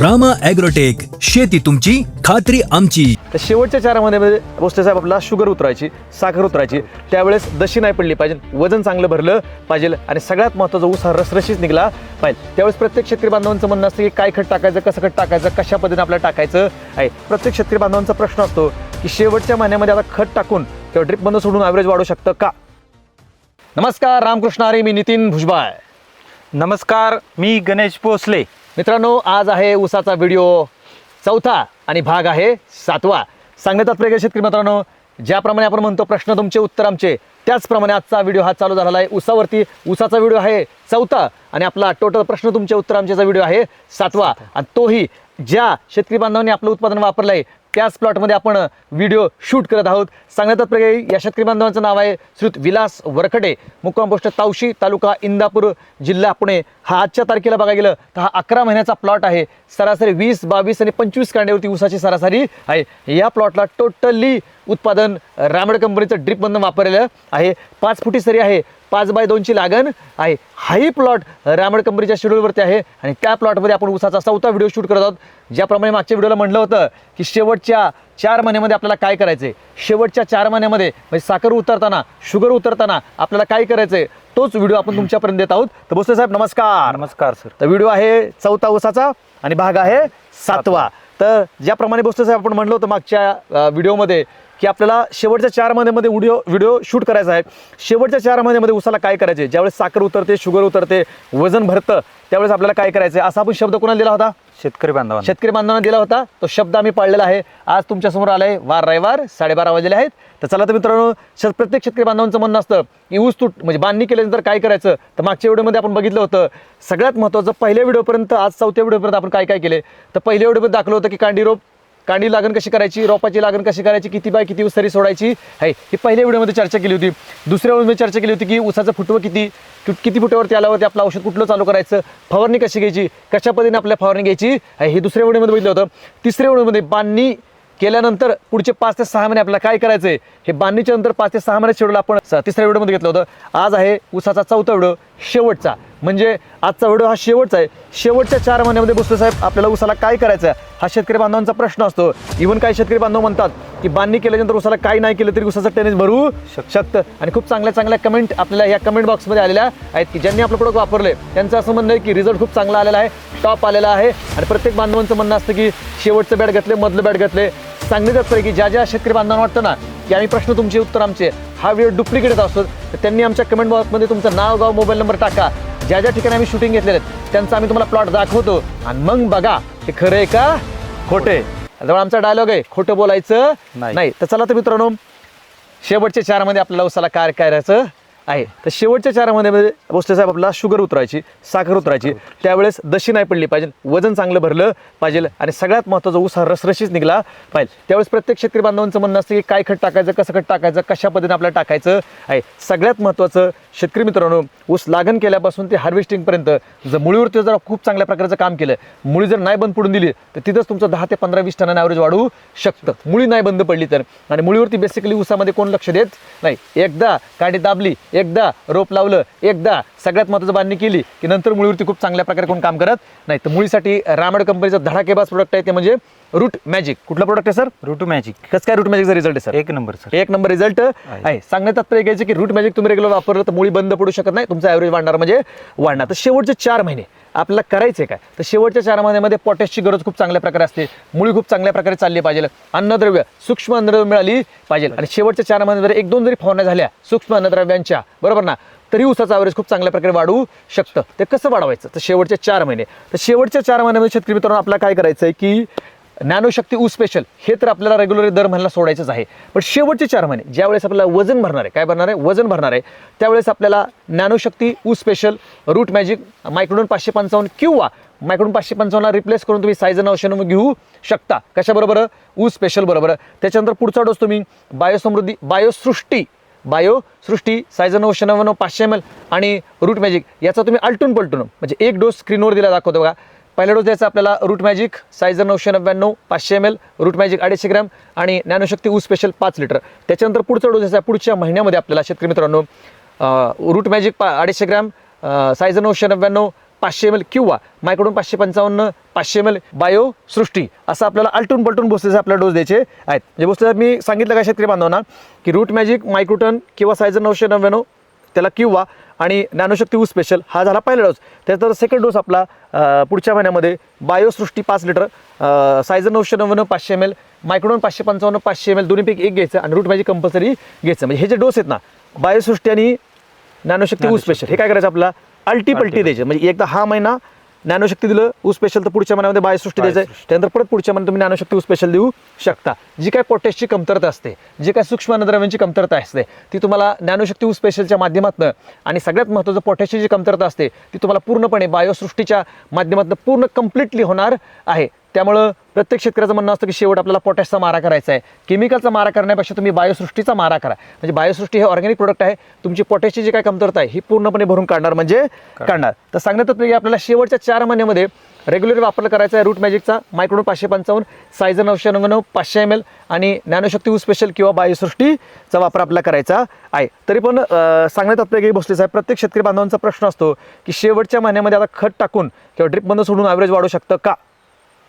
Rama agrotech शेती तुमची खात्री आमची. तर शेवटच्या चार महिन्यामध्ये भोसले साहेब आपला शुगर उतरायची साखर उतरायची. त्यावेळेस दशी नाही पडली पाहिजे वजन चांगलं भरलं पाहिजे आणि सगळ्यात महत्त्वाचा ऊस हा रसरशीच निघला पाहिजे. त्यावेळेस प्रत्येक शेतकरी बांधवांचं म्हणणं असतं की काय खत टाकायचं कसं खत टाकायचं कशा पद्धतीने आपल्याला टाकायचं आहे. प्रत्येक शेतकरी बांधवांचा प्रश्न असतो की शेवटच्या महिन्यामध्ये आता खत टाकून किंवा ड्रिप बंद सोडून ॲव्हरेज वाढू शकतं का? नमस्कार रामकृष्ण हरी मी नितीन भुजबाळ. नमस्कार मी गणेश पोसले मित्रांनो आज आहे उसाचा व्हिडिओ चौथा आणि भाग आहे सातवा. सांगण्यात तात्पर्य शेतकरी मित्रांनो ज्याप्रमाणे आपण म्हणतो प्रश्न तुमचे उत्तर आमचे त्याचप्रमाणे आजचा व्हिडिओ हा चालू झालेला आहे उसावरती उसाचा व्हिडिओ आहे चौथा आणि आपला टोटल प्रश्न तुमचे उत्तर आमचेचा व्हिडिओ आहे सातवा. आणि तोही ज्या शेतकरी बांधवांनी आपलं उत्पादन वापरलं आहे त्याच प्लॉटमध्ये आपण व्हिडिओ शूट करत आहोत. सांगण्यात प्रकारे या शेतकरी बांधवांचं नाव आहे श्रुत विलास वरखडे. मुक्काम पोस्ट तावशी तालुका इंदापूर जिल्हा पुणे. हा आजच्या तारखेला बघा गेलं तर हा अकरा महिन्याचा प्लॉट आहे. सरासरी वीस बावीस आणि पंचवीस कांड्यावरती ऊसाची सरासरी आहे. या प्लॉटला टोटली उत्पादन रामड कंपनीचं ड्रिप वापरलेलं आहे. पाच फुटी सरी आहे. पाच बाय दोनची लागण आहे. हाही प्लॉट रामड कंपनीच्या शेड्यूलवरती आहे आणि त्या प्लॉटमध्ये आपण उसाचा चौथा व्हिडिओ शूट करत आहोत ज्याप्रमाणे मागच्या व्हिडिओला म्हटलं होतं की शेवटच्या चार महिन्यामध्ये आपल्याला काय करायचं आहे शेवटच्या चार महिन्यामध्ये म्हणजे साखर उतरताना शुगर उतरताना आपल्याला काय करायचं आहे तोच व्हिडिओ आपण तुमच्यापर्यंत देत आहोत. तर भोसले साहेब नमस्कार. नमस्कार सर. तर व्हिडिओ आहे चौथा उसाचा आणि भाग आहे सातवा. तर ज्याप्रमाणे बोसले साहेब आपण म्हणलं होतं मागच्या व्हिडिओमध्ये की आपल्याला शेवटच्या चार महिन्यामध्ये व्हिडिओ व्हिडिओ शूट करायचा आहे. शेवटच्या चार महिन्यामध्ये उसाला काय करायचे ज्यावेळेस साखर उतरते शुगर उतरते वजन भरतं त्यावेळेस आपल्याला काय करायचं आहे असा आपण शब्द कोणाला दिला होता? शेतकरी बांधवांना. शेतकरी बांधवांना दिला होता. तो शब्द आम्ही पाळलेला आहे. आज तुमच्यासमोर आलाय. वार रविवार साडेबारा वाजलेले आहेत. तर चला तर मित्रांनो शेत प्रत्येक शेतकरी बांधवांचं म्हणणं असतं की ऊस तुट म्हणजे बांधणी केल्यानंतर काय करायचं? तर मागच्या व्हिडिओमध्ये आपण बघितलं होतं. सगळ्यात महत्त्वाचं पहिल्या व्हिडिओपर्यंत आज चौथ्या व्हिडिओपर्यंत आपण काय काय केले? तर पहिल्या व्हिडिओमध्ये दाखवलं होतं की कांडी रोप कांडी लागण कशी करायची रोपाची लागण कशी करायची किती बाय किती सरी सोडायची? आहे ही पहिल्या व्हिडिओमध्ये चर्चा केली होती. दुसऱ्या व्हिडिओमध्ये चर्चा केली होती की उसाचं फुटवं किती किती फुटावरती आल्यावरती आपलं औषध कुठलं चालू करायचं फवारणी कशी घ्यायची कशा पद्धतीने आपल्या फवारणी घ्यायची आहे हे दुसऱ्या व्हिडिओमध्ये बघितलं होतं. तिसऱ्या व्हिडिओमध्ये बांधणी केल्यानंतर पुढचे पाच ते सहा महिने आपल्याला काय करायचं आहे हे बांधणीच्या नंतर पाच ते सहा महिने शेड्यूल आपण तिसऱ्या व्हिडिओमध्ये घेतलं होतं. आज आहे उसाचा चौथा व्हिडिओ. शेवटचा. म्हणजे आजचा व्हिडिओ हा शेवटचा आहे. शेवटच्या चार महिन्यामध्ये भोसले साहेब आपल्याला उसाला काय करायचं आहे हा शेतकरी बांधवांचा प्रश्न असतो. इव्हन काही शेतकरी बांधव म्हणतात की बांधणी केल्यानंतर उसाला काही नाही केलं तरी उसाचं टेनिस भरू शकतं. आणि खूप चांगल्या चांगल्या कमेंट आपल्याला या कमेंट बॉक्समध्ये आलेल्या आहेत की ज्यांनी आपलं प्रोडक्ट वापरले त्यांचं असं म्हणणं आहे की रिझल्ट खूप चांगला आलेला आहे टॉप आलेला आहे. आणि प्रत्येक बांधवांचं म्हणणं असतं की शेवटचं बॅट घेतले मधलं बॅट घेतले सांगण्यात की ज्या ज्या शेतकरी बांधवांना वाटतं ना की आम्ही प्रश्न तुमचे उत्तर आमचे. हा व्हिडिओ डुप्लिकेट असतो तर त्यांनी आमच्या कमेंट बॉक्समध्ये तुमचं नाव गाव मोबाईल नंबर टाका. ज्या ज्या ठिकाणी आम्ही शूटिंग घेतलेले आहेत त्यांचा आम्ही तुम्हाला प्लॉट दाखवतो. आणि मग बघा हे खरं आहे का? खोटे त्यामुळे आमचा डायलॉग आहे. खोटं बोलायचं नाही. नाही. तर चला तर मित्रांनो शेवटच्या चारमध्ये आपल्याला उसाला काय करायचं आहे. तर शेवटच्या चारामध्ये म्हणजे भोसले साहेब आपला शुगर उतरायची साखर उतरायची. त्यावेळेस दशी नाही पडली पाहिजे. वजन चांगलं भरलं पाहिजे आणि सगळ्यात महत्त्वाचा ऊस हा रसरशीच निघला पाहिजे. त्यावेळेस प्रत्येक शेतकरी बांधवांचं म्हणणं असतं की काय खत टाकायचं कसं खत टाकायचं कशा पद्धतीने आपल्याला टाकायचं आहे. सगळ्यात महत्त्वाचं शेतकरी मित्रांनो ऊस लागण केल्यापासून ते हार्वेस्टिंगपर्यंत जर मुळीवरती जर खूप चांगल्या प्रकारचं काम केलं मुळी जर नाही बंद पडून दिली तर तिथंच तुमचं दहा ते पंधरा वीस टनाने ॲव्हरेज वाढू शकतं. मुळी नाही बंद पडली तर. आणि मुळीवरती बेसिकली ऊसामध्ये कोण लक्ष देत नाही? एकदा काडी दाबली एकदा रोप लावलं एकदा सगळ्यात महत्त्वाचं बांधणी केली की नंतर मुळीवरती खूप चांगल्या प्रकारे कोण काम करत नाही. तर मुळीसाठी रामड कंपनीचं धडाकेबाज प्रोडक्ट आहे ते म्हणजे रूट मॅजिक. कुठलं प्रोडक्ट आहे सर रुटू मॅजिक. कसं काय रूट मॅजिकचा रिझल्ट आहे सर एक नंबर सर एक नंबर रिझल्ट आहे. सांगण्यात तात्पर्य घ्यायचे की रूट मॅजिक तुम्ही रेग्युलर वापरलं तर मुळी बंद पडू शकत नाही तुमचं ॲव्हरेज वाढणार म्हणजे वाढणार. तर शेवटचे चार महिने आपल्याला करायचे काय? तर शेवटच्या चार महिन्यामध्ये पोटॅशची गरज खूप चांगल्या प्रकारे असते मुळी खूप चांगल्या प्रकारे चालली पाहिजे अन्नद्रव्य सूक्ष्म अन्नद्रव्य मिळाली पाहिजे. आणि शेवटच्या चार महिन्यात जर एक दोन जरी फवारण्या झाल्या सूक्ष्म अन्नद्रव्यांच्या बरोबर ना? तरी उसाचं ॲव्हरेज खूप चांगल्या प्रकारे वाढवू शकतं. ते कसं वाढवायचं? तर शेवटचे चार महिने. तर शेवटच्या चार महिन्यामध्ये शेतकरी मित्रांनो आपल्याला काय करायचं आहे की नॅनोशक्ती ऊ स्पेशल हे तर आपल्याला रेग्युलर दर महिन्याला सोडायचंच आहे. पण शेवटचे चार महिने ज्यावेळेस आपल्याला वजन भरणार आहे काय भरणार आहे? वजन भरणार आहे त्यावेळेस आपल्याला नॅनोशक्ती ऊ स्पेशल रूट मॅजिक मायक्रोडोन पाचशे पंचावन्न किंवा मायक्रोडोन पाचशे पंचावन्नला रिप्लेस करून तुम्ही सायझन औषध घेऊ शकता. कशाबरोबर ऊ स्पेशल बरोबर. त्याच्यानंतर पुढचा डोस तुम्ही बायोसमृद्धी बायोसृष्टी बायोसृष्टी सायझन नव्याण्णव पाचशे एम एल आणि रूट मॅजिक याचा तुम्ही आलटून पलटून म्हणजे एक डोस स्क्रीनवर दिला दाखवतो बघा. पहिला डोस द्यायचा आपल्याला रूट मॅजिक सायझर नऊशे नव्याण्णव पाचशे एम एल रूट मॅजिक अडीचशे ग्रॅम आणि नॅनोशक्ती ऊ स्पेशल पाच लिटर त्याच्यानंतर पुढचा डोस द्यायचा पुढच्या महिन्यामध्ये आपल्याला शेतकरी मित्रांनो रूट मॅजिक पा अडीचशे ग्रॅम सायझर नऊशे नव्याण्णव पाचशे एम एल किंवा मायक्रोडोन पाचशे पंचावन्न पाचशे एम एल बायो सृष्टी असं आपल्याला आलटून पलटून बोस्टेचे आपल्याला डोस द्यायचे आहेत. म्हणजे बोसलेचा मी सांगितलं का शेतकरी बांधवांना की रूट मॅजिक मायक्रोटन किंवा सायझर नऊशे नव्याण्णव त्याला किंवा आणि नॅनोशक्ती ऊ स्पेशल हा झाला पहिला डोस त्यानंतर सेकंड डोस आपला पुढच्या महिन्यामध्ये बायोसृष्टी पाच लिटर सायझर नऊशे नव्याण्णव पाचशे एम एल मायक्रोडोन पाचशे पंचावन्न पाचशे एम एल दोन्हीपैकी एक घ्यायचं आणि रूट मॅजिक कंपल्सरी घ्यायचं. म्हणजे हे जे डोस आहेत ना बायोसृष्टी आणि नॅनोशक्ती ऊ स्पेशल हे काय करायचं आपला अल्टी पल्टी द्यायचे. म्हणजे एकदा हा महिना नॅनोशक्ती दिलं ऊ स्पेशल तर पुढच्या महिन्यामध्ये बायोसृष्टी द्यायचं आहे. त्यानंतर परत पुढच्या महिन्यात तुम्ही नॅनोशक्ती ऊ स्पेशल देऊ शकता. जी काय पोटॅशची कमतरता असते जी काय सूक्ष्म अन्नद्रव्यांची कमतरता असते ती तुम्हाला नॅनोशक्ती ऊ स्पेशलच्या माध्यमातून आणि सगळ्यात महत्त्वाचं पोटॅशची जी कमतरता असते ती तुम्हाला पूर्णपणे बायोसृष्टीच्या माध्यमातून पूर्ण कम्प्लिटली होणार आहे. त्यामुळं प्रत्येक शेतकऱ्याचं म्हणणं असतं की शेवट आपल्याला पोटॅशचा मारा करायचा आहे. केमिकलचा मारा करण्यापेक्षा तुम्ही बायोसृष्टीचा मारा करा. म्हणजे बायोसृष्टी हे ऑर्गॅनिक प्रोडक्ट आहे. तुमची पोटॅशची जी काय कमतरता आहे ही पूर्णपणे भरून काढणार म्हणजे काढणार. तर सांगण्यात तात्पर्य आपल्याला शेवटच्या चार महिन्यामध्ये रेग्युलर वापर करायचा आहे रूट मॅजिकचा मायक्रोन पाचशे पंचावन्न सायझर नऊशे नव्याण्णव पाचशे एम एल आणि ज्ञानशक्ती स्पेशल किंवा बायोसृष्टीचा वापर आपल्याला करायचा आहे. तरी पण सांगण्यात तात्पर्य काही बसलेच आहे. प्रत्येक शेतकरी बांधवांचा प्रश्न असतो की शेवटच्या महिन्यामध्ये आता खत टाकून किंवा ड्रिपमधून सोडून ॲव्हरेज वाढू शकतं का?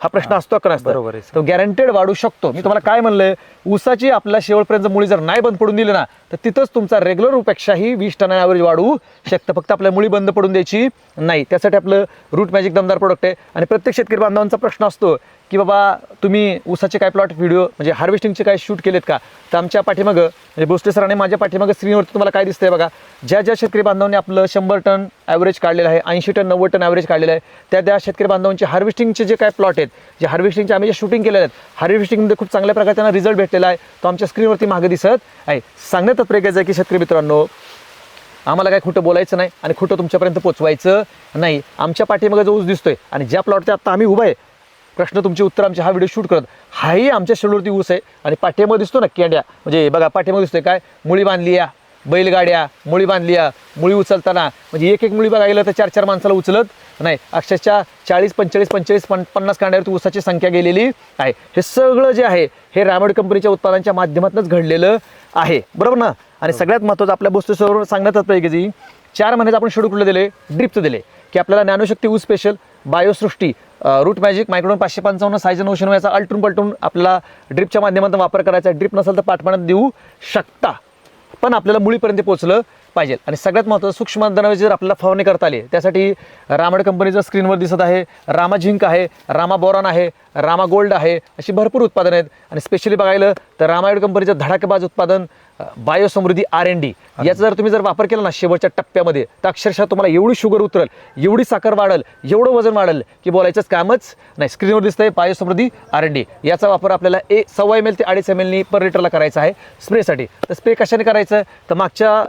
हा प्रश्न असतो का नसतो? बरोबर आहे, सर. तो गॅरंटेड वाढू शकतो. मी तुम्हाला काय म्हणलंय? ऊसाची आपल्या शेवटपर्यंत मुळी जर नाही बंद पडून दिली ना तर तिथंच तुमचा रेग्युलर पेक्षाही वीस टन ॲव्हरेज वाढू शकतं. फक्त आपल्या मुळी बंद पडून द्यायची नाही. त्यासाठी आपलं रूट मॅजिक दमदार प्रोडक्ट आहे. आणि प्रत्येक शेतकरी बांधवांचा प्रश्न असतो की बाबा तुम्ही ऊसाचे काय प्लॉट व्हिडिओ म्हणजे हार्वेस्टिंगचे काय शूट केलेत का? तर आमच्या पाठीमागं म्हणजे बोस्टे सरांनी माझ्या पाठीमागं स्क्रीनवरती तुम्हाला काय दिसतंय बघा. ज्या ज्या शेतकरी बांधवांनी आपलं शंभर टन ॲव्हरेज काढलेलं आहे ऐंशी टन नव्वद टन ॲव्हरेज काढलेलं आहे त्या त्या शेतकरी बांधवांचे हार्वेस्टिंगचे जे काय प्लॉट आहेत जे हार्वेस्टिंगचे आम्ही जे शूटिंग केलेले आहेत हार्वेस्टिंगमध्ये खूप चांगल्या प्रकारे त्यांना रिझल्ट भेटलेला आहे. तो आमच्या स्क्रीनवरती मागे दिसत आहे. सांगण्यात तात्पर्य आहे की शेतकरी मित्रांनो आम्हाला काय खोटं बोलायचं नाही आणि खोटं तुमच्यापर्यंत पोचवायचं नाही. आमच्या पाठीमागे जो ऊस दिसतोय आणि ज्या प्लॉटच्या आत्ता आम्ही उभा आहे प्रश्न तुमची उत्तर आमचे हा व्हिडिओ शूट करत. हाही आमच्या शेड्यूलवरती ऊस आहे आणि पाठ्यामध्ये दिसतो ना केंड्या. म्हणजे बघा पाठ्यामध्ये दिसतोय काय? मुळी बांधली या बैलगाड्या मुळी बांधली या मुळी उचलताना. म्हणजे एक एक मुळी बघायला तर चार चार माणसाला उचलत नाही. अक्षरशः चाळीस पंचेचाळीस पंचेचाळीस पन पन्नास कांड्यावरती ऊसाची संख्या गेलेली आहे. हे सगळं जे आहे हे रामड कंपनीच्या उत्पादनांच्या माध्यमातूनच घडलेलं आहे. बरोबर ना? आणि सगळ्यात महत्त्वाचं आपल्या वस्तूसमोर सांगण्यात पाहिजे की जी चार महिन्यात आपण शेड्यूल कुठलं दिले ड्रिपचं दिले की आपल्याला ज्ञानशक्ती ऊस स्पेशल बायोसृष्टी रूट मॅजिक मायक्रोन पाचशे पंचावन्न सायझन नऊशे नऊ याचा अल्टून पलटून आपल्याला ड्रिपच्या माध्यमातून वापर करायचा ड्रिप नसेल तर पाठपाण्यात देऊ शकता. पण आपल्याला मुळीपर्यंत पोहोचलं पाहिजे. आणि सगळ्यात महत्त्वाचं सूक्ष्म अंतरावर जर आपल्याला फवारणी करता आली त्यासाठी रामड कंपनीचं स्क्रीनवर दिसत आहे. रामा झिंक आहे रामा बोरॉन आहे रामा गोल्ड आहे अशी भरपूर उत्पादनं आहेत. आणि स्पेशली बघायला तर रामायण कंपनीचं धडाकेबाज उत्पादन बायोसमृद्धी आर एन डी याचा जर तुम्ही जर वापर केला ना शेवटच्या टप्प्यामध्ये तर अक्षरशः तुम्हाला एवढी शुगर उतरल एवढी साखर वाढल एवढं वजन वाढल की बोलायचंच कामच नाही. स्क्रीनवर दिसतंय बायोसमृद्धी आर एन डी. याचा वापर आपल्याला एक सव्वा एम एल ते अडीच एम एलनी पर लिटरला करायचा आहे. स्प्रेसाठी तर स्प्रे कशाने करायचं? तर मागच्या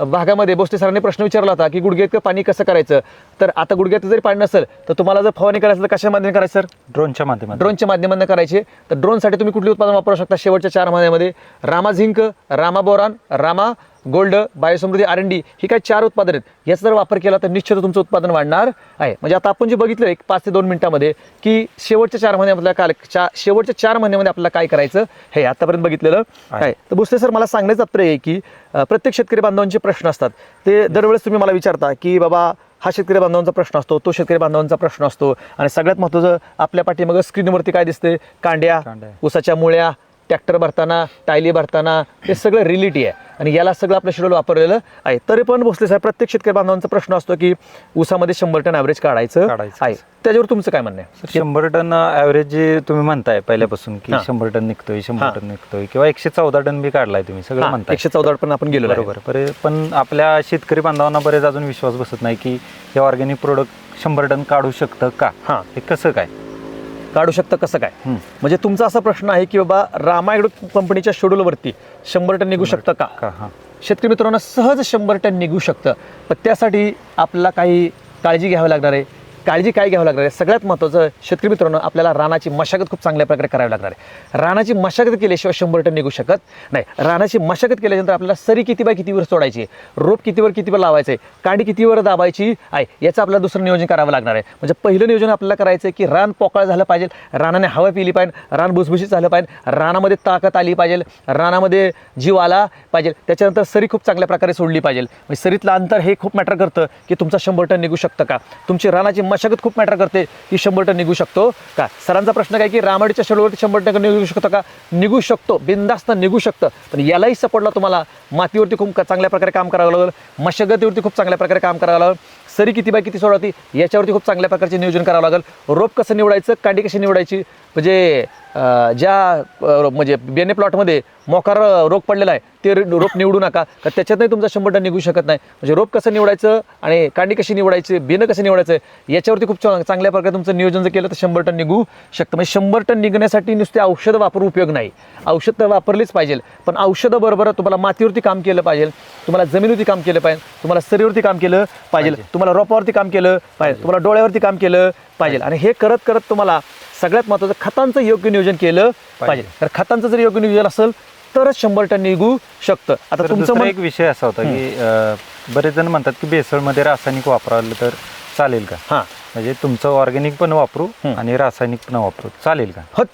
भागामध्ये बोस्टे सरांनी प्रश्न विचारला होता की गुडघ्यात पाणी कसं करायचं? तर आता गुडघ्यात जरी पाणी नसेल तर तुम्हाला जर फवारणी करायचं तर कशा माध्यमाने करायचं सर? ड्रोनच्या माध्यमातून. ड्रोनच्या माध्यमातून करायचे. तर ड्रोनसाठी तुम्ही कुठली उत्पादन वापरू शकता? शेवटच्या चार महिन्यामध्ये. Rama zinc Rama boron Rama gold बायोसमृद्धी R N D ही काही चार उत्पादन आहेत. याचा जर वापर केला तर निश्चित तुमचं उत्पादन वाढणार आहे. म्हणजे आता आपण जे बघितलं एक पाच ते दोन मिनिटामध्ये की शेवटच्या चार महिन्यामधल्या काल चा शेवटच्या चार महिन्यामध्ये आपल्याला काय करायचं हे आतापर्यंत बघितलेलं आहे. तर भोसले सर मला सांगण्याचं तात्पर्य आहे की प्रत्येक शेतकरी बांधवांचे प्रश्न असतात. ते दरवेळेस तुम्ही मला विचारता की बाबा हा शेतकरी बांधवांचा प्रश्न असतो तो शेतकरी बांधवांचा प्रश्न असतो. आणि सगळ्यात महत्त्वाचं आपल्या पाठीमागं स्क्रीनवरती काय दिसते कांड्या. उसाच्या मुळ्या ट्रॅक्टर भरताना टायली भरताना हे सगळं रिलिटी आहे आणि याला सगळं आपलं शेड्यूल वापरलेलं आहे तरी पण भोसले साहेब प्रत्येक शेतकरी बांधवांचा प्रश्न असतो की ऊसामध्ये शंभर टन ॲव्हरेज काढायचं काढायचं. आहे त्याच्यावर तुमचं काय म्हणणं आहे शंभर टन ॲव्हरेज जे तुम्ही म्हणताय पहिल्यापासून की. शंभर टन निघतोय. शंभर टन निघतोय किंवा एकशे चौदा टन बी काढलाय तुम्ही सगळं म्हणताय एकशे चौदा पण आपण गेलो बरोबर बरे पण आपल्या शेतकरी बांधवांना बरेच अजून विश्वास बसत नाही की हे ऑर्गॅनिक प्रोडक्ट शंभर टन काढू शकतं का. हे कसं काय काढू शकतं कसं काय. म्हणजे तुमचा असा प्रश्न आहे की बाबा रामायण कंपनीच्या शेड्यूलवरती शंभर टन निघू शकतं का? हां. शेतकरी मित्रांनो सहज शंभर टन निघू शकतं. पण त्यासाठी आपल्याला काही काळजी घ्यावी लागणार आहे. काळजी काय घ्यावं लागणार आहे? सगळ्यात महत्त्वाचं शेतकरी मित्रांनो आपल्याला रानाची मशागत खूप चांगल्या प्रकारे करावी लागणार आहे. रानाची मशागत केल्याशिवाय शंभर टन निघू शकत नाही. रानाची मशागत केल्यानंतर आपल्याला सरी किती बाय कितीवर सोडायची रोप कितीवर कितीवर लावायचं आहे? काडी कितीवर दाबायची आहे? याचं आपल्याला दुसरं नियोजन करावं लागणार आहे. म्हणजे पहिलं नियोजन आपल्याला करायचं आहे की रान पोकळ झालं पाहिजे. रानाने हवा पिली पाहिजे. रान भुसभुशीत झालं पाहिजे. रानामध्ये ताकद आली पाहिजे. रानामध्ये जीव आला पाहिजे. त्याच्यानंतर सरी खूप चांगल्या प्रकारे सोडली पाहिजे. म्हणजे सरीतलं अंतर हे खूप मॅटर करतं की तुमचा शंभर टन निघू शकतं का? तुमची रानाची मशागत खूप मॅटर करते की शंभर टन निघू शकतो का? सरांचा प्रश्न काय की रामाडीच्या शेडवरती शंभर टक्के निघू शकतो का? निघू शकतो बिंदास्त निघू शकतं. पण यालाही सपोर्टला तुम्हाला मातीवरती खूप चांगल्या प्रकारे काम करावं लागेल मशागतीवरती खूप चांगल्या प्रकारे काम करावं लागेल सरी किती बाय किती सोडवती याच्यावरती खूप चांगल्या प्रकारचे नियोजन करावं लागेल. रोप कसं निवडायचं कांडी कशी निवडायची? म्हणजे ज्या म्हणजे बेने प्लॉटमध्ये मोकार रोग पडलेला आहे ते रोप निवडू नका. तर त्याच्यातही तुमचा शंभर टन निघू शकत नाही. म्हणजे रोप कसं निवडायचं आणि कांडी कशी निवडायची बेनं कसं निवडायचं याच्यावरती खूप चांगल्या प्रकारे तुमचं नियोजन जर केलं तर शंभर टन निघू शकतं. म्हणजे शंभर टन निघण्यासाठी नुसते औषधं वापरून उपयोग नाही. औषध तर वापरलीच पाहिजे पण औषधं बरोबर तुम्हाला मातीवरती काम केलं पाहिजे तुम्हाला जमिनीवरती काम केलं पाहिजे तुम्हाला सरीवरती काम केलं पाहिजे. तुम्हाला रोपावरती काम केलं पाहिजे तुम्हाला डोळ्यावरती काम केलं पाहिजे. आणि हे करत करत तुम्हाला सगळ्यात महत्त्वाचं खतांचं योग्य नियोजन केलं पाहिजे. तर खतांचं जर योग्य नियोजन असेल तरच शंभर टन निघू शकतं. आता तुमचं एक विषय असा होता की बरेच जण म्हणतात की बेसळमध्ये रासायनिक वापरालं तर चालेल का? हां. म्हणजे तुमचं ऑर्गॅनिक पण वापरू आणि रासायनिक पण वापरू. चालेल का? हो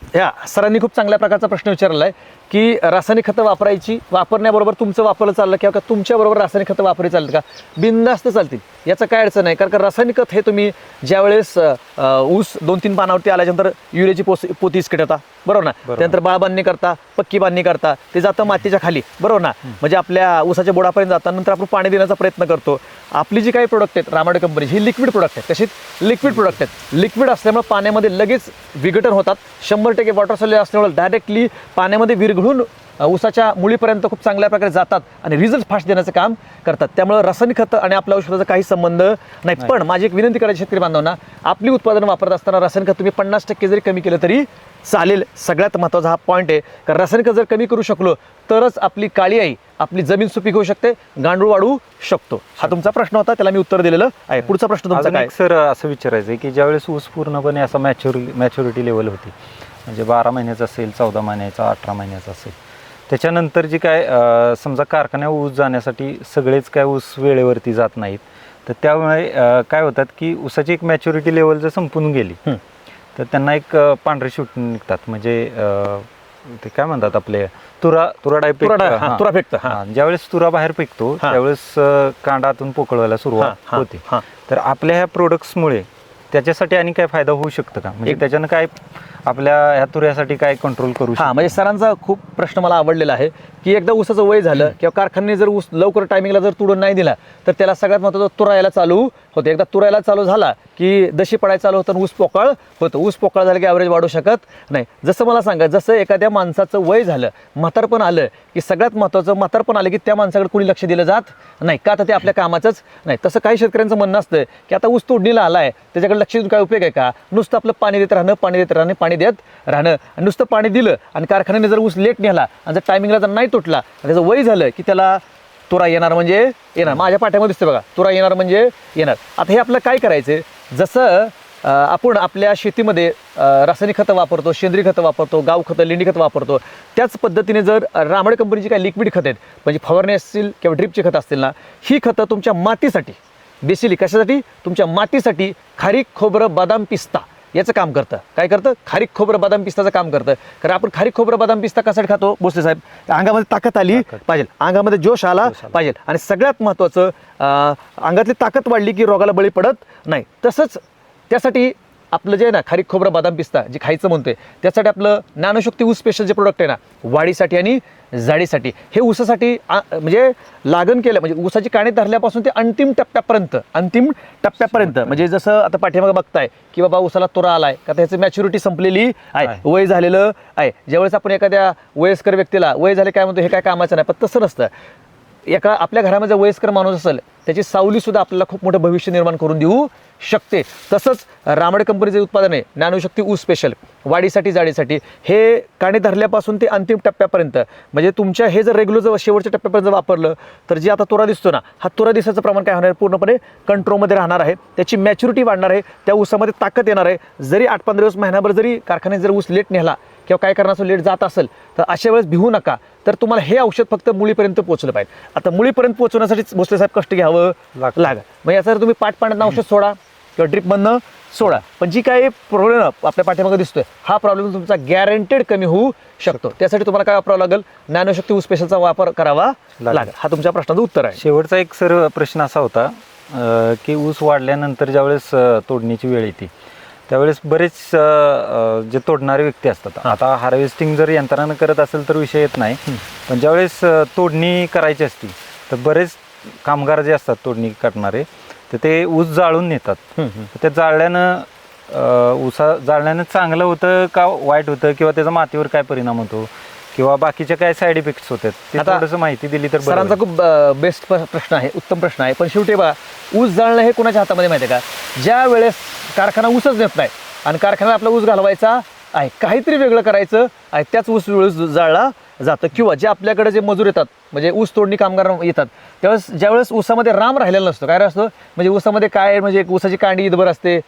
सरांनी खूप चांगल्या प्रकारचा प्रश्न विचारला आहे की रासायनिक खतं वापरायची वापरण्याबरोबर तुमचं वापरलं चाललं किंवा का तुमच्याबरोबर रासायनिक खतं वापरायची चालतं का? बिंदास्त चालतील. याचं काय अडचण नाही. कारण का रासायनिक खत हे तुम्ही ज्यावेळेस ऊस दोन तीन पानावरती आल्याच्यानंतर युरियाची पोस पोती इस्किटता. बरोबर ना? त्यानंतर बाळबांधणी करता पक्की बांधणी करता ते जातं मातीच्या खाली. बरोबर ना? म्हणजे आपल्या ऊसाच्या बुडापर्यंत जातात नंतर आपण पाणी देण्याचा प्रयत्न करतो. आपली जी काही प्रोडक्ट आहेत रामाडे कंपनी ही लिक्विड प्रोडक्ट आहेत. कशी लिक्विड प्रोडक्ट आहेत. लिक्विड असल्यामुळे पाण्यामध्ये लगेच विघटन होतात. शंभर टक्के वॉटर सॉलिड असल्यामुळे डायरेक्टली पाण्यामध्ये विरघळून अ, ऊसाच्या मुळीपर्यंत खूप चांगल्या प्रकारे जातात आणि रिझल्ट फास्ट देण्याचं काम करतात. त्यामुळे रासायनिक खतं आणि आपल्या औषधाचा काही संबंध नाही. पण माझी एक विनंती करायची शेतकरी बांधवांना आपली उत्पादनं वापरत असताना रासायनिक खत तुम्ही पन्नास टक्के जरी कमी केलं तरी चालेल. सगळ्यात महत्त्वाचा हा पॉईंट आहे. कारण रासायनिक खत जर कमी करू शकलो तरच आपली काळी आई आपली जमीन सुपीक होऊ शकते गांडूळ वाढू शकतो. हा तुमचा प्रश्न होता त्याला मी उत्तर दिलेलं आहे. पुढचा प्रश्न तुमचा काय? सर असं विचारायचं आहे की ज्यावेळेस ऊस पूर्णपणे असा मॅच्युरि मॅच्युरिटी लेवल होती म्हणजे बारा महिन्याचा असेल चौदा महिन्याचा अठरा महिन्याचा असेल त्याच्यानंतर जी काय समजा कारखान्या ऊस जाण्यासाठी सगळेच काय ऊस वेळेवरती जात नाहीत तर त्यामुळे काय होतात की ऊसाची एक मॅच्युरिटी लेवल जर संपून गेली हं. तर त्यांना एक पांढरे शूट निघतात म्हणजे ते काय म्हणतात आपले तुरा तुरा टाईप तुरा फेकतं. ज्यावेळेस तुरा बाहेर फेकतो. त्यावेळेस कांडातून पोकळवायला सुरुवात होते. तर आपल्या ह्या प्रोडक्ट्समुळे त्याच्यासाठी आणि काय फायदा होऊ शकतं का म्हणजे त्याच्यानं काय आपल्या ह्या तुऱ्यासाठी काय कंट्रोल करू हा म्हणजे सरांचा खूप प्रश्न मला आवडलेला आहे की एकदा ऊसाचं वय झालं किंवा कारखान्याने जर ऊस लवकर टायमिंगला जर तुडून नाही दिला तर त्याला सगळ्यात महत्त्वाचं तुरायला चालू होते. एकदा तुरायला चालू झाला की दशी पडायला चालू होतं ऊस पोकळ होतं. ऊस पोकळ झालं की ॲव्हरेज वाढू शकत नाही. जसं मला सांगा जसं एखाद्या माणसाचं वय झालं म्हातारपण आलं की सगळ्यात महत्त्वाचं म्हातारपण आलं की त्या माणसाकडे कोणी लक्ष दिलं जात नाही. का तर ते आपल्या कामाचंच नाही. तसं काही शेतकऱ्यांचं म्हणणं असतं की आता ऊस तोडणीला आला आहे त्याच्याकडे लक्ष देऊन काय उपयोग आहे का? नुसतं आपलं पाणी देत राहणं पाणी देत राहणं पाणी देत. राहणं. आणि नुसतं पाणी दिलं आणि कारखान्याने जर ऊस लेट नेला आणि जर टायमिंगला जर नाही तुटला आणि त्याचं वय झालं की त्याला तुरा येणार म्हणजे येणार. माझ्या पाठ्यामध्ये दिसते बघा तुरा येणार म्हणजे येणार. आता हे आपलं काय करायचं? जसं आपण आपल्या शेतीमध्ये रासायनिक खतं वापरतो सेंद्रिय खतं वापरतो गाव खतं लेंडी खतं वापरतो. त्याच पद्धतीने जर रामड कंपनीची काही लिक्विड खतं आहेत म्हणजे फवारणी असतील किंवा ड्रिपची खतं असतील ना ही खतं तुमच्या मातीसाठी बेसिली कशासाठी? तुमच्या मातीसाठी खारीक खोबरं बदाम पिस्ता. याचं काम करतं. काय करतं? खारीक खोबरं बदाम पिस्ताचं काम करतं. कारण आपण खारीक खोबरं बदाम पिस्ता कशासाठी खातो? भोसले साहेब अंगामध्ये ताकद आली पाहिजे. अंगामध्ये जोश आला पाहिजे. आणि सगळ्यात महत्त्वाचं अं, अंगातली ताकद वाढली की रोगाला बळी पडत नाही. तसंच त्यासाठी आपलं जे आहे ना खारीक खोबरं बदाम पिस्ता जे खायचं म्हणतोय त्यासाठी आपलं ज्ञानशक्ती ऊस स्पेशल जे प्रोडक्ट आहे ना वाढीसाठी आणि जाडीसाठी. हे ऊसासाठी म्हणजे लागण केलं म्हणजे ऊसाची काणी धरल्यापासून ते अंतिम टप्प्यापर्यंत अंतिम टप्प्यापर्यंत. म्हणजे जसं आता पाठीमागे बघताय की बाबा ऊसाला तुरा आलाय का त्याची मॅच्युरिटी संपलेली आहे. वय झालेलं आहे. ज्यावेळेस आपण एखाद्या वयस्कर व्यक्तीला वय झाले काय म्हणतो हे काय कामाचं नाही पण तसं नसतं. एका आपल्या घरामध्ये वयस्कर माणूस असेल त्याची सावली सुद्धा आपल्याला खूप मोठं भविष्य निर्माण करून देऊ शकते. तसंच रामड कंपनीचे उत्पादन आहे ज्ञानशक्ती ऊस स्पेशल वाढीसाठी जाडीसाठी हे काणे धरल्यापासून ते अंतिम टप्प्यापर्यंत म्हणजे तुमच्या हे जर रेग्युलर जर शेवटच्या टप्प्यापर्यंत जर वापरलं तर जे आता तुरा दिसतो ना हा तुरा दिसाचं प्रमाण काय होणार आहे? पूर्णपणे कंट्रोलमध्ये राहणार आहे. त्याची मॅच्युरिटी वाढणार आहे. त्या ऊसामध्ये ताकद येणार आहे. जरी आठ पंधरा दिवस महिनाभर जरी कारखान्यात जर ऊस लेट नेला किंवा काय करणार लेट जात असेल तर अशा वेळेस भिवू नका. तर तुम्हाला हे औषध फक्त मुळीपर्यंत पोहोचलं पाहिजे. आता मुळीपर्यंत पोहोचवण्यासाठी भोसले साहेब कष्ट घ्यावं लागतं. लागा. मग याचा तुम्ही पाठ पाण्यात औषध सोडा. किंवा ड्रिपमधनं सोडा. पण जी काही प्रॉब्लेम आपल्या पाठीमागे दिसतोय हा प्रॉब्लेम तुमचा गॅरंटेड कमी होऊ शकतो. त्यासाठी तुम्हाला काय वापरावं लागेल? ज्ञानशक्ती ऊस स्पेशलचा वापर करावा लागेल. हा तुमच्या प्रश्नाचं उत्तर आहे. शेवटचा एक सर प्रश्न असा होता की ऊस वाढल्यानंतर ज्यावेळेस तोडणीची वेळ येते त्यावेळेस बरेच जे तोडणारे व्यक्ती असतात. आता हार्वेस्टिंग जर यंत्रानं करत असेल तर विषय येत नाही. पण ज्यावेळेस तोडणी करायची असती तर बरेच कामगार जे असतात तोडणी करणारे तर ते ऊस जाळून नेतात. त्या जाळल्यानं ऊसा जाळल्यानं चांगलं होतं का वाईट होतं? किंवा त्याचा मातीवर काय परिणाम होतो? किंवा बाकीचे काय साईड इफेक्ट्स होतात? ते थोडंसं माहिती दिली तर सरांचा. खूप बेस्ट प्रश्न आहे उत्तम प्रश्न आहे. पण शेवटी बघा ऊस जाळणं हे कुणाच्या हातामध्ये माहिती आहे का? ज्या वेळेस कारखाना ऊसच नेत नाही आणि कारखान्यात आपला ऊस घालवायचा आहे काहीतरी वेगळं करायचं आहे त्याच ऊस वेळेस जाळला जातं. किंवा जे आपल्याकडे जे मजूर येतात म्हणजे ऊस तोडणी कामगार येतात त्यावेळेस ज्यावेळेस ऊसामध्ये राम राहिलेला नसतो काय असतं? म्हणजे ऊसामध्ये काय म्हणजे ऊसाची कांडी इथभर असते.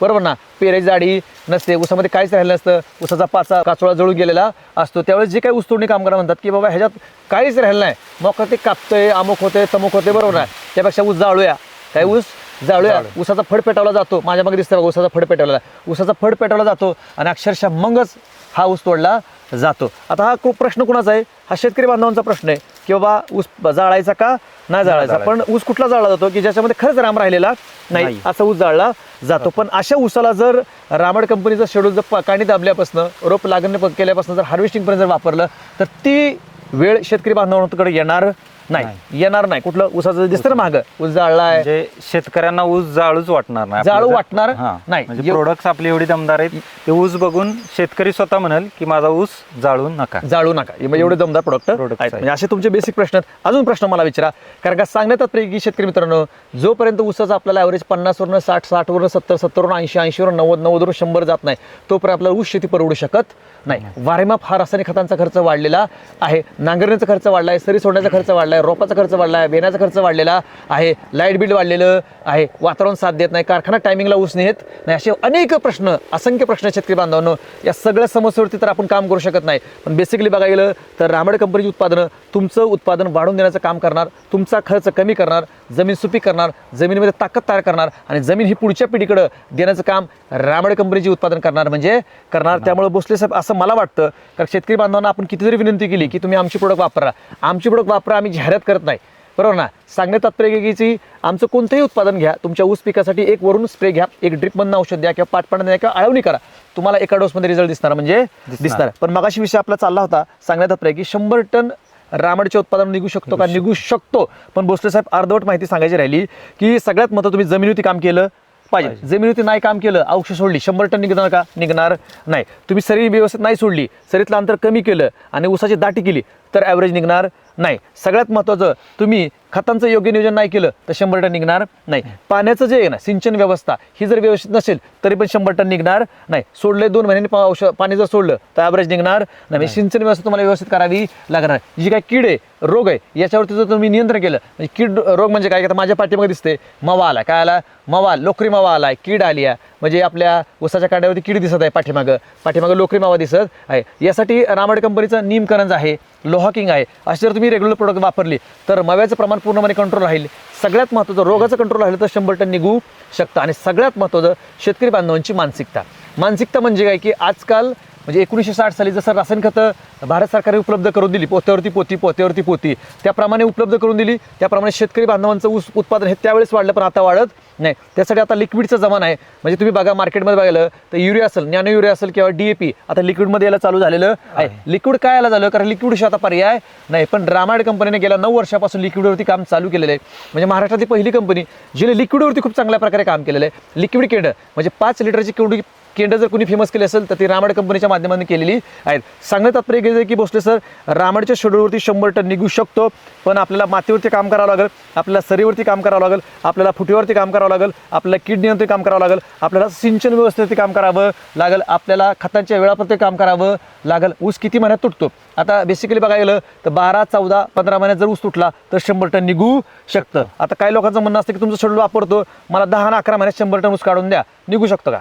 बरोबर ना? पेराची जाडी नसते. ऊसामध्ये काहीच राहिलं नसतं. ऊसाचा पाचा काचोळा जळून गेलेला असतो. त्यावेळेस जे काही ऊसतोडणी कामगार म्हणतात की बाबा ह्याच्यात काहीच राहिलं नाही. मग ते कापतंय अमुक होते तमुक होते बरोबर आहे त्यापेक्षा ऊस जाळूया. काय ऊस? जाळूया. ऊसाचा फड पेटवला जातो. माझ्या मागे दिसतं बघा ऊसाचा फड पेटवला ऊसाचा फड पेटवला जातो आणि अक्षरशः मगच हा ऊस तोडला जातो. आता हा खूप प्रश्न कुणाचा आहे? हा शेतकरी बांधवांचा प्रश्न आहे. की बाबा ऊस जाळायचा का? नाही जाळायचा. पण ऊस कुठला जाळला जातो? की ज्याच्यामध्ये खरंच राम राहिलेला नाही. असा ऊस जाळला जातो. पण अशा ऊसाला जर रामड कंपनीचं शेड्यूल जर काढणी दाबल्यापासून रोप लागणे केल्यापासून जर हार्वेस्टिंग पर्यंत जर वापरलं तर ती वेळ शेतकरी बांधवांकडे येणार नाही येणार नाही. कुठलं? ऊसाचं दिसतं ना मागं ऊस जाळलाय. म्हणजे शेतकऱ्यांना ऊस जाळूच वाटणार नाही. जाळू. वाटणार हा. नाही. म्हणजे एव- प्रोडक्ट्स आपले एवढे दमदार आहेत. ते ऊस बघून शेतकरी स्वतः म्हणाल की माझा ऊस जाळू नका. जाळू नका. म्हणजे एवढे दमदार प्रोडक्ट आहेत. Products आहेत. म्हणजे असे तुमचे बेसिक प्रश्न आहेत. अजून प्रश्न मला विचारा. कारण का सांगण्यात तात्पर्य की शेतकरी मित्रांनो जोपर्यंत ऊसाचा आपल्याला ॲव्हरेज पन्नासवरून साठ साठवरून सत्तर सत्तरवरून ऐंशी ऐंशीवरून नव्वद नव्वदवरून शंभर जात नाही. तोपर्यंत आपल्याला ऊस शेती परवडू शकत नाही. वारेमाप हा रासायनिक खतांचा खर्च वाढलेला आहे. नांगरणीचा खर्च वाढला आहे. सरी सोडण्याचा खर्च वाढला आहे रोपाचा खर्च वाढला आहे बेण्याचा खर्च वाढलेला आहे लाइट बिल वाढलेलं आहे. वातावरण साथ देत नाही कारखाना टायमिंगला ऊस नेत नाही. असे अनेक प्रश्न असंख्य प्रश्न शेतकरी बांधवांनो. या सगळ्या समस्येवरती तर आपण काम करू शकत नाही. पण बेसिकली बघायला गेलं तर रामड कंपनीची उत्पादनं तुमचं उत्पादन वाढवून देण्याचं काम करणार तुमचा खर्च कमी करणार जमीन सुपीक करणार जमिनीमध्ये ताकद तयार करणार आणि जमीन ही पुढच्या पिढीकडं देण्याचं काम रामड कंपनीची उत्पादन करणार. म्हणजे करणार त्यामुळे भोसले साहेब असं मला वाटतं. कारण शेतकरी बांधवांना आपण कितीतरी विनंती केली की तुम्ही आमची प्रोडक्ट वापरा. आमची प्रोडक्ट वापरा आम्ही जाहिरात करत नाही. बरोबर ना? सांगण्यात तात्पर्य की आमचं कोणतंही उत्पादन घ्या तुमच्या ऊस पिकासाठी एक वरून स्प्रे घ्या एक ड्रिपमधनं औषध द्या किंवा पाटपाण्यात द्या किंवा आळवणी करा. तुम्हाला एका डोसमध्ये रिझल्ट दिसणार म्हणजे दिसणार. पण मगाशी विषय आपला चालला होता सांगण्यात तात्पर्य की शंभर टन रामडचे उत्पादन निघू शकतो का? निघू शकतो. पण भोसले साहेब अर्धवट माहिती सांगायची राहिली की सगळ्यात महत्त्व तुम्ही जमिनीवरती काम केलं पाहिजे. जमिनीवरती नाही काम केलं औषध सोडली. शंभर टन निघणार का? निघणार नाही. तुम्ही सरी व्यवस्थित नाही सोडली सरीतलं अंतर कमी केलं आणि ऊसाची दाटी केली तर ॲव्हरेज निघणार नाही सगळ्यात महत्त्वाचं तुम्ही खतांचं योग्य नियोजन नाही केलं तर शंभर टन निघणार नाही. पाण्याचं जे आहे ना सिंचन व्यवस्था ही जर व्यवस्थित नसेल तरी पण शंभर टन निघणार नाही. सोडले दोन महिन्यांनी पा- औषध पाणी जर सोडलं तर ॲव्हरेज निघणार नाही. म्हणजे सिंचन व्यवस्था तुम्हाला व्यवस्थित करावी लागणार. जी काय कीड आहे रोग आहे याच्यावरती जर तुम्ही नियंत्रण केलं म्हणजे कीड रोग म्हणजे काय? आता माझ्या पाठीमध्ये दिसते मवा आला काय आला? मवा लोकरी मावा आलाय. कीड आली आहे. म्हणजे आपल्या उसाच्या कांड्यावरती कीड दिसत आहे पाठीमागं. पाठीमागं लोकरी मावा दिसत आहे. यासाठी रामड कंपनीचं नीमकरंज आहे लोहाकिंग आहे. असे जर तुम्ही रेग्युलर प्रोडक्ट वापरली तर मव्याचं प्रमाण पूर्णपणे कंट्रोल राहील. सगळ्यात महत्त्वाचं रोगाचं कंट्रोल राहिलं तर शंभर टन निघू शकतं. आणि सगळ्यात महत्त्वाचं शेतकरी बांधवांची मानसिकता. मानसिकता म्हणजे काय? की आजकाल म्हणजे एकोणीसशे साठ साली जसं रासायनिक खतं भारत सरकारने उपलब्ध करून दिली पोत्यावरती पोती पोत्यावरती पोती त्याप्रमाणे उपलब्ध करून दिली त्याप्रमाणे शेतकरी बांधवांचं ऊस उत्पादन हे त्यावेळेस वाढलं पण आता वाढत नाही. त्यासाठी आता लिक्विडचा जमाना आहे. म्हणजे तुम्ही बघा मार्केटमध्ये बघायला तर युरिया असेल नॅनो युरिया असेल किंवा डीएपी आता लिक्विडमध्ये यायला चालू झालेलं आहे. लिक्विड काय यायला झालं? कारण लिक्विडशिवाय आता पर्याय नाही. पण रामायण कंपनीने गेल्या नऊ वर्षापासून लिक्विडवरती काम चालू केलेलं आहे. म्हणजे महाराष्ट्रातली पहिली कंपनी जिने लिक्विडवरती खूप चांगल्या प्रकारे काम केलेलं आहे. लिक्विड केंड म्हणजे पाच लिटरची केवढी केंड जर कुणी फेमस केली असेल तर ती रामड कंपनीच्या माध्यमातून केलेली आहेत. सांगण्यात तात्पर्य गेले की भोसले सर रामडच्या शेड्यूलवरती शंभर टन निघू शकतो पण आपल्याला मातीवरती काम करावं लागेल आपल्याला सरीवरती काम करावं लागेल आपल्याला फुटीवरती काम करावं लागेल आपल्याला कीड नियंत्रित काम करावं लागेल आपल्याला सिंचन व्यवस्थेवरती काम करावं लागेल आपल्याला खतांच्या वेळापत्रक काम करावं लागेल. ऊस किती महिन्यात तुटतो? आता बेसिकली बघायला गेलं तर बारा चौदा पंधरा महिन्यात जर ऊस तुटला तर शंभर टन निघू शकतं. आता काही लोकांचं म्हणणं असतं की तुमचं शेड्यूल वापरतो मला दहा आणि अकरा महिन्यात शंभर टन ऊस काढून द्या. निघू शकतो का?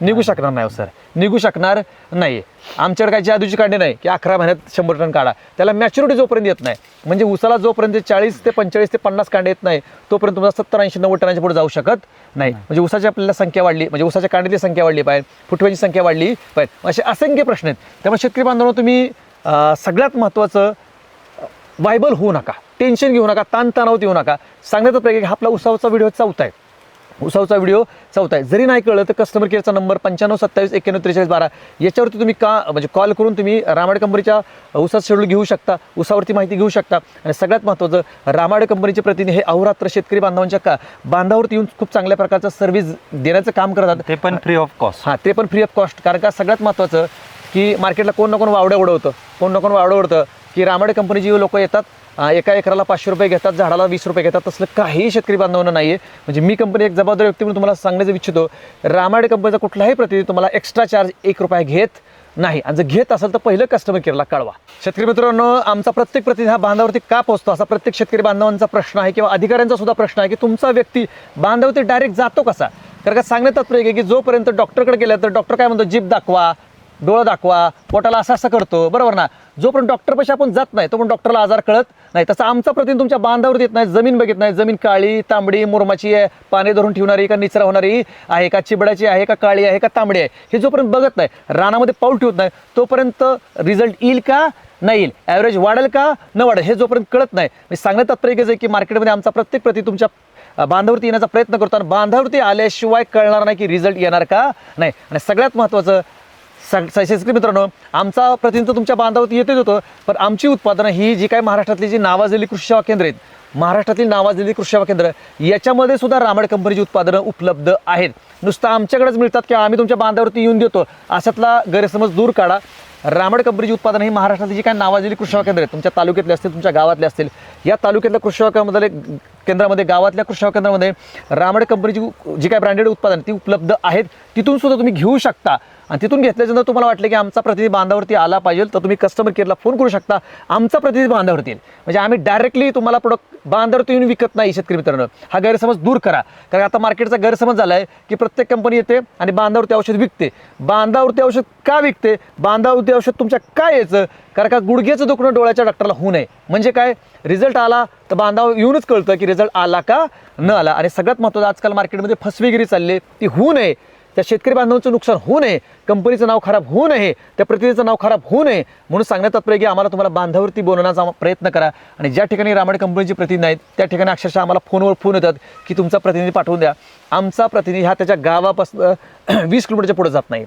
निघू शकणार नाही हो सर. निघू शकणार नाही. आमच्याकडे काही जादूची काढणे नाही की अकरा महिन्यात शंभर टन काढा. त्याला मॅच्युरिटी जोपर्यंत येत नाही म्हणजे उसाला जोपर्यंत चाळीस ते पंचेचाळीस ते पन्नास कांडे येत नाही तोपर्यंत तुम्हाला सत्तर ऐंशी नव्वद टनाच्या पुढे जाऊ शकत नाही. म्हणजे उसाची आपल्याला संख्या वाढली म्हणजे उसाच्या कांड्याची संख्या वाढली पाहिजे फुटव्याची संख्या वाढली पाहिजे. असे असंख्य प्रश्न आहेत. त्यामुळे शेतकरी बांधवांनो तुम्ही सगळ्यात महत्त्वाचं वायबल होऊ नका. टेन्शन घेऊ नका ताणतणावात येऊ नका. सांगण्याचा प्रयत्न हा आपला उसावचा व्हिडिओ चौथा आहे. उसावचा व्हिडिओ चौथा आहे जरी नाही कळलं तर कस्टमर केअरचा नंबर पंच्याण्णव सत्तावीस एक्क्याण्णव त्रेचाळीस बारा. याच्यावरती तुम्ही का म्हणजे कॉल करून तुम्ही रामाड कंपनीच्या उसाचं शेड्यूल घेऊ शकता उसावरती माहिती घेऊ शकता. आणि सगळ्यात महत्त्वाचं रामाड कंपनीचे प्रतिनिधी हे अहोरात्र शेतकरी बांधवांच्या का बांधावरती येऊन खूप चांगल्या प्रकारचं सर्व्हिस देण्याचं काम करतात. ते पण फ्री ऑफ कॉस्ट हां ते पण फ्री ऑफ कॉस्ट कारण का सगळ्यात महत्त्वाचं की मार्केटला कोण ना कोण वावड्या उडवतं. कोण ना कोण वावडं उडतं की रामाडे कंपनीची लोक येतात एका एकराला पाचशे रुपये घेतात झाडाला वीस रुपये घेतात. तसलं काही शेतकरी बांधवांना नाही आहे म्हणजे मी कंपनी एक जबाबदार व्यक्ती म्हणून तुम्हाला सांगण्याचं इच्छितो. रामाडे कंपनीचा कुठलाही प्रतिनिधी तुम्हाला एक्स्ट्रा चार्ज एक रुपया घेत नाही. आणि जर घेत असेल तर पहिलं कस्टमर केअरला कळवा. शेतकरी मित्रांनो आमचा प्रत्येक प्रतिनिधी हा बांधावरती का पोहोचतो असा प्रत्येक शेतकरी बांधवांचा प्रश्न आहे किंवा अधिकाऱ्यांचा सुद्धा प्रश्न आहे की तुमचा व्यक्ती बांधावरती डायरेक्ट जातो कसा? कारण का सांगण्यात तात्पर्य आहे की जोपर्यंत डॉक्टरकडे गेलं तर डॉक्टर काय म्हणतो? जीभ दाखवा डोळं दाखवा पोटाला असं असं करतो. बरोबर ना? जोपर्यंत डॉक्टरपाशी आपण जात नाही तोपर्यंत डॉक्टरला आजार कळत नाही. तसं आमचा प्रतिनिधी तुमच्या बांधावर येत नाही जमीन बघित नाही. जमीन काळी तांबडी मुरमाची आहे पाणी धरून ठेवणारी का निचरा होणारी आहे का चिबडाची आहे का काळी आहे का तांबडी आहे. हे जोपर्यंत बघत नाही रानामध्ये पाऊल ठेवत नाही तोपर्यंत रिझल्ट येईल का? नाही येईल. ॲव्हरेज वाढेल का? न वाढेल. हे जोपर्यंत कळत नाही मी सांगण्यात तात्पर्य आहे की मार्केटमध्ये आमचा प्रत्येक प्रति तुमच्या बांधावरती येण्याचा प्रयत्न करतो आणि बांधावरती आल्याशिवाय कळणार नाही की रिझल्ट येणार का? नाही. आणि सगळ्यात महत्त्वाचं शेतकरी मित्रांनो आमचा प्रतिनिधित्व तुमच्या बांधावरती येतच होतं पण आमची उत्पादनं ही जी काही महाराष्ट्रातली जी नावाजलेली कृषी सेवा केंद्र आहेत महाराष्ट्रातील नावाजलेली कृषी सेवा केंद्र याच्यामध्ये सुद्धा रामड कंपनीची उत्पादनं उपलब्ध आहेत. नुसतं आमच्याकडेच मिळतात किंवा आम्ही तुमच्या बांधावरती येऊन देतो अशातला गैरसमज दूर काढा. रामड कंपनीची उत्पादनं ही महाराष्ट्रातली जी काही नावाजलेली कृषी सेवा केंद्र आहेत तुमच्या तालुक्यातले असतील तुमच्या गावातले असतील या तालुक्यातल्या कृषी सेवा केंद्रामध्ये केंद्रामध्ये गावातल्या कृषी सेवा केंद्रामध्ये रामड कंपनीची जी काही ब्रँडेड उत्पादन ती उपलब्ध आहेत. तिथून सुद्धा तुम्ही घेऊ शकता. आणि तिथून घेतल्याच्यानंतर तुम्हाला वाटलं की आमचा प्रतिनिधी बांधावरती आला पाहिजे तर तुम्ही कस्टमर केअरला फोन करू शकता. आमचा प्रतिनिधी बांधावरती येईल. म्हणजे आम्ही डायरेक्टली तुम्हाला प्रोडक्ट बांधावरती येऊन विकत नाही शेतकरी मित्रांनो. हा गैरसमज दूर करा. कारण आता मार्केटचा गैरसमज झाला आहे की प्रत्येक कंपनी येते आणि बांधावरती औषध विकते. बांधावरती औषध का विकते? बांधावरती औषध तुमच्या काय यायचं कारण का गुडघ्याचं दुखणं डोळ्याच्या डॉक्टरला होऊ नये. म्हणजे काय? रिझल्ट आला तर बांधावर येऊनच कळतं की रिझल्ट आला का न आला. आणि सगळ्यात महत्त्वाचं आजकाल मार्केटमध्ये फसवेगिरी चालली ती होऊ नये. त्या शेतकरी बांधवांचं नुकसान होऊ नये कंपनीचं नाव खराब होऊ नये त्या प्रतिनिधीचं नाव खराब होऊ नये म्हणून सांगण्यात तात्पर्य की आम्हाला तुम्हाला बांधावरती बोलवण्याचा प्रयत्न करा. आणि ज्या ठिकाणी रामाडे कंपनीची प्रतिनिधी आहेत त्या ठिकाणी अक्षरशः आम्हाला फोनवर फोन येतात की तुमचा प्रतिनिधी पाठवून द्या. आमचा प्रतिनिधी हा त्याच्या गावापासून वीस किलोमीटरच्या पुढे जात नाही.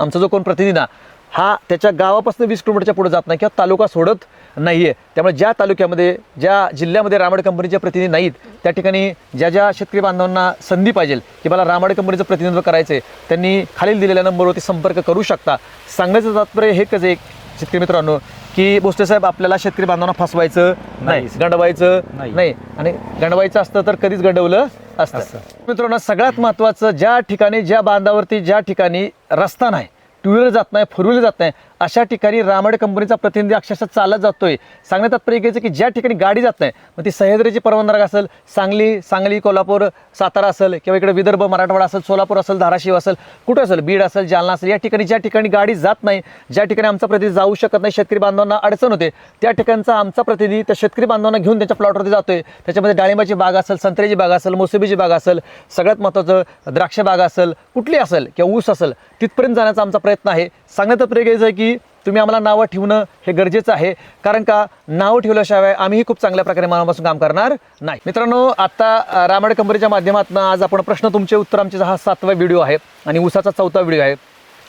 आमचा जो कोण प्रतिनिधी ना हा त्याच्या गावापासून वीस किलोमीटरच्या पुढे जात नाही किंवा तालुका सोडत नाही आहे त्यामुळे ज्या तालुक्यामध्ये ज्या जिल्ह्यामध्ये रामड कंपनीचे प्रतिनिधी नाहीत त्या ठिकाणी ज्या ज्या शेतकरी बांधवांना संधी पाहिजे की मला रामड कंपनीचं प्रतिनिधित्व करायचं आहे त्यांनी खालील दिलेल्या नंबरवरती संपर्क करू शकता सांगण्याचं तात्पर्य हे कसं एक शेतकरी मित्रांनो की भोसले साहेब आपल्याला शेतकरी बांधवांना फसवायचं नाही. गंडवायचं नाही. आणि गंडवायचं असतं तर कधीच गंडवलं असतं असतं. मित्रांनो सगळ्यात महत्त्वाचं ज्या ठिकाणी ज्या बांधावरती ज्या ठिकाणी रस्ता नाही टू व्हीलर जात नाही फोर व्हीलर जात नाही. अशा ठिकाणी रामड कंपनीचा प्रतिनिधी अक्षरशः चालत जातोय. सांगण्यात तात्पर्य घ्यायचं की ज्या ठिकाणी गाडी जात नाही मग ती सह्याद्रीची पर्वतराग असेल सांगली सांगली कोल्हापूर सातारा असेल किंवा इकडे विदर्भ मराठवाडा असेल सोलापूर असेल धाराशिव असेल कुठं असेल बीड असेल जालना असेल या ठिकाणी ज्या ठिकाणी गाडी जात नाही ज्या ठिकाणी आमचा प्रतिनिधी जाऊ शकत नाही शेतकरी बांधवांना अडचण होते त्या ठिकाणचा आमचा प्रतिनिधी त्या शेतकरी बांधवांना घेऊन त्यांच्या प्लॉटवरती जातोय. त्याच्यामध्ये डाळिंबाची बाग असेल संत्र्याची बाग असेल मोसंबीची बाग असेल सगळ्यात महत्त्वाचं द्राक्ष बाग असेल कुठली असेल किंवा ऊस असेल तिथपर्यंत जाण्याचा आमचा प्रयत्न आहे. सांगण्याचा प्रयत्न आहे की तुम्ही आम्हाला नावं ठेवणं हे गरजेचं आहे. कारण का नावं ठेवल्याशिवाय आम्हीही खूप चांगल्या प्रकारे मनापासून काम करणार नाही. मित्रांनो आता रामायण कंपनीच्या माध्यमातून आज आपण प्रश्न तुमचे उत्तर आमचे हा सातवा व्हिडिओ आहे आणि उसाचा चौथा व्हिडिओ आहे.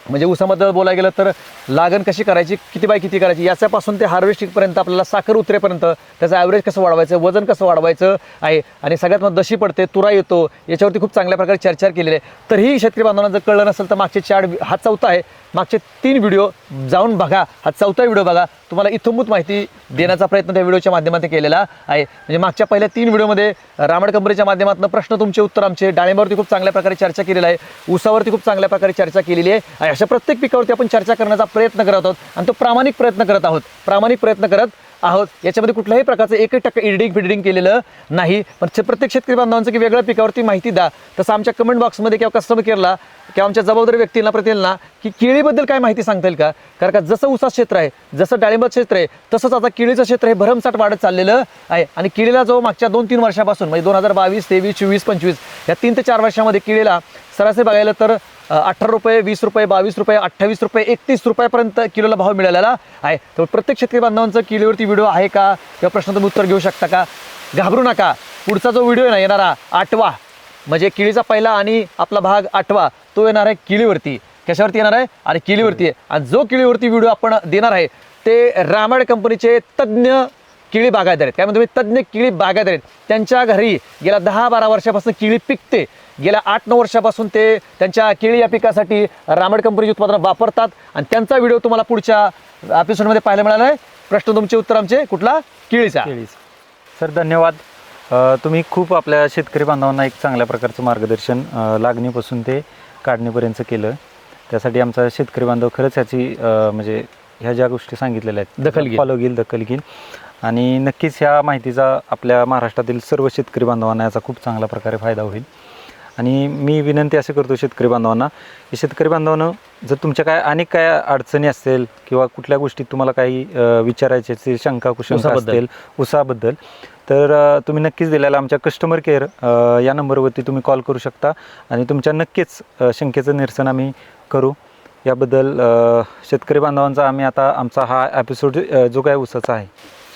म्हणजे ऊसाबद्दल बोलायला गेलं तर लागण कशी करायची किती बाय किती करायची याच्यापासून ते हार्वेस्टिंगपर्यंत आपल्याला साखर उतरेपर्यंत त्याचं ॲव्हरेज कसं वाढवायचं वजन कसं वाढवायचं आहे आणि सगळ्यात मग दशी पडते तुरा येतो याच्यावरती खूप चांगल्या प्रकारे चर्चा केलेली आहे. तरीही शेतकरी बांधवांना जर कळलं नसेल तर मागचे चार हा चौथा आहे मागचे तीन व्हिडिओ जाऊन बघा हा चौथा व्हिडिओ बघा. तुम्हाला इथंभूत माहिती देण्याचा प्रयत्न त्या व्हिडिओच्या माध्यमातून केलेला आहे. म्हणजे मागच्या पहिल्या तीन व्हिडिओमध्ये रामड कंपनीच्या माध्यमातून प्रश्न तुमचे उत्तर आमचे. डाळिंबावरती खूप चांगल्या प्रकारे चर्चा केलेली आहे. ऊसावरती खूप चांगल्या प्रकारे चर्चा केलेली आहे. अशा प्रत्येक पिकावरती आपण चर्चा करण्याचा प्रयत्न करत आहोत आणि तो प्रामाणिक प्रयत्न करत आहोत. प्रामाणिक प्रयत्न करत आहोत. याच्यामध्ये कुठल्याही प्रकारचं एकही टक्का इडिंग फिडिंग केलेलं नाही. पण प्रत्येक शेतकरी बांधवांचं की वेगळ्या पिकावरती माहिती द्या. तसं आमच्या कमेंट बॉक्समध्ये किंवा कस्टमर केअरला किंवा आमच्या जबाबदारी व्यक्तींना प्रतिनिधींना की केळीबद्दल काय माहिती सांगता येईल का? कारण का जसं ऊसाचं क्षेत्र आहे जसं डाळिंबाचं क्षेत्र आहे तसंच आता केळीचं क्षेत्र हे भरमसाठ वाढत चाललेलं आहे. आणि केळीला जो मागच्या दोन तीन वर्षापासून म्हणजे दोन हजार बावीस तेवीस चोवीस पंचवीस या तीन ते चार वर्षामध्ये केळीला सरासरी बघायला तर अठरा रुपये वीस रुपये बावीस रुपये अठ्ठावीस रुपये एकतीस रुपयापर्यंत किलोला भाव मिळालेला आहे. तर प्रत्येक शेतकरी बांधवांचं किलोवरती व्हिडिओ आहे का? किंवा प्रश्न तुम्ही उत्तर घेऊ शकता का? घाबरू नका. पुढचा जो व्हिडिओ आहे ना येणारा आठवा. म्हणजे किळीचा पहिला आणि आपला भाग आठवा तो येणार आहे किळीवरती कशावरती येणार आहे? आणि किळीवरती आहे. आणि जो किळीवरती व्हिडिओ आपण देणार आहे ते रामायण कंपनीचे तज्ज्ञ किळी बागायदार आहेत. काय म्हणतो तज्ज्ञ किळी बागायतदार आहेत. त्यांच्या घरी गेल्या दहा बारा वर्षापासून किळी पिकते. गेल्या आठ नऊ वर्षापासून ते त्यांच्या केळी या पिकासाठी रामड कंपनीची उत्पादनं वापरतात. आणि त्यांचा व्हिडिओ तुम्हाला पुढच्या एपिसोडमध्ये पाहायला मिळाला आहे प्रश्न तुमचे उत्तर आमचे कुठला? केळीचा. केळीच. सर धन्यवाद. तुम्ही खूप आपल्या शेतकरी बांधवांना एक चांगल्या प्रकारचं मार्गदर्शन लागणीपासून ते काढणीपर्यंत केलं. त्यासाठी आमचा शेतकरी बांधव खरंच ह्याची म्हणजे ह्या ज्या गोष्टी सांगितलेल्या आहेत दखल. फॉलो घेईल दखल घेईल. आणि नक्कीच ह्या माहितीचा आपल्या महाराष्ट्रातील सर्व शेतकरी बांधवांना याचा खूप चांगल्या प्रकारे फायदा होईल. आणि मी विनंती असे करतो शेतकरी बांधवांना की शेतकरी बांधवांनो जर तुमच्या काय अनेक काय अडचणी असतील किंवा कुठल्या गोष्टीत तुम्हाला काही विचारायचे असतील शंका कुशंका. असतील ऊसाबद्दल तर तुम्ही नक्कीच दिलेल्या आमच्या कस्टमर केअर या नंबरवरती तुम्ही कॉल करू शकता. आणि तुमच्या नक्कीच शंकेचं निरसन आम्ही करू. याबद्दल शेतकरी बांधवांचा आम्ही आता आमचा हा एपिसोड जो काय ऊसाचा आहे.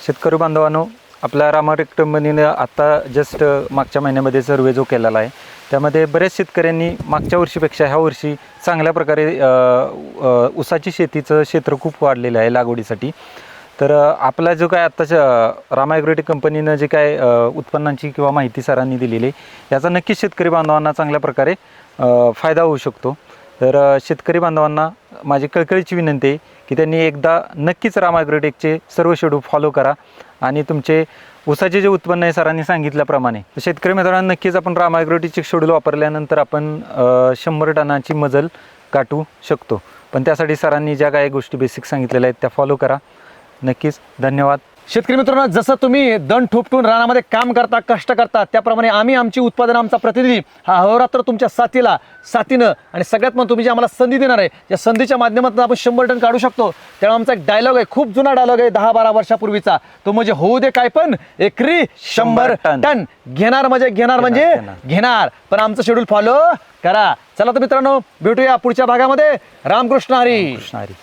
शेतकरी बांधवांनो आपल्या रामाटेक कंपनीने आत्ता जस्ट मागच्या महिन्यामध्ये सर्वे जो केलेला आहे त्यामध्ये बऱ्याच शेतकऱ्यांनी मागच्या वर्षीपेक्षा ह्या वर्षी चांगल्या प्रकारे ऊसाची शेतीचं क्षेत्र खूप वाढलेलं आहे लागवडीसाठी. तर आपला जो काय आत्ताच्या रामायग्रोटेक कंपनीनं जे काय उत्पन्नांची किंवा माहिती सरांनी दिलेली आहे याचा नक्कीच शेतकरी बांधवांना चांगल्या प्रकारे फायदा होऊ शकतो. तर शेतकरी बांधवांना माझी कळकळीची विनंती आहे की त्यांनी एकदा नक्कीच रामायग्रोटेकचे सर्व शेड्यूल फॉलो करा. आणि तुमचे ऊसाचे जे उत्पन्न आहे सरांनी सांगितल्याप्रमाणे. शेतकरी मित्रांनो नक्कीच आपण रामायग्रोटेकचे शेड्यूल वापरल्यानंतर आपण शंभर टनाची मजल गाठू शकतो. पण त्यासाठी सरांनी ज्या काही गोष्टी बेसिक सांगितलेल्या आहेत त्या फॉलो करा. नक्कीच धन्यवाद. शेतकरी मित्रांनो जसं तुम्ही दण ठोपटून रानामध्ये काम करता कष्ट करता त्याप्रमाणे आम्ही आमची उत्पादन आमचा प्रतिनिधी हा अहोरात्र तुमच्या साथीला साथीनं आणि सगळ्यात मग तुम्ही जी आम्हाला संधी देणार आहे या संधीच्या माध्यमातून आपण शंभर टन काढू शकतो. त्यामुळे आमचा एक डायलॉग आहे खूप जुना डायलॉग आहे दहा बारा वर्षापूर्वीचा. तो म्हणजे होऊ दे काय पण एकरी शंभर टन. घेणार म्हणजे घेणार म्हणजे घेणार. घेणार. पण आमचं शेड्यूल फॉलो करा. चला तर मित्रांनो भेटूया पुढच्या भागामध्ये. रामकृष्ण हरी. कृष्ण हरी.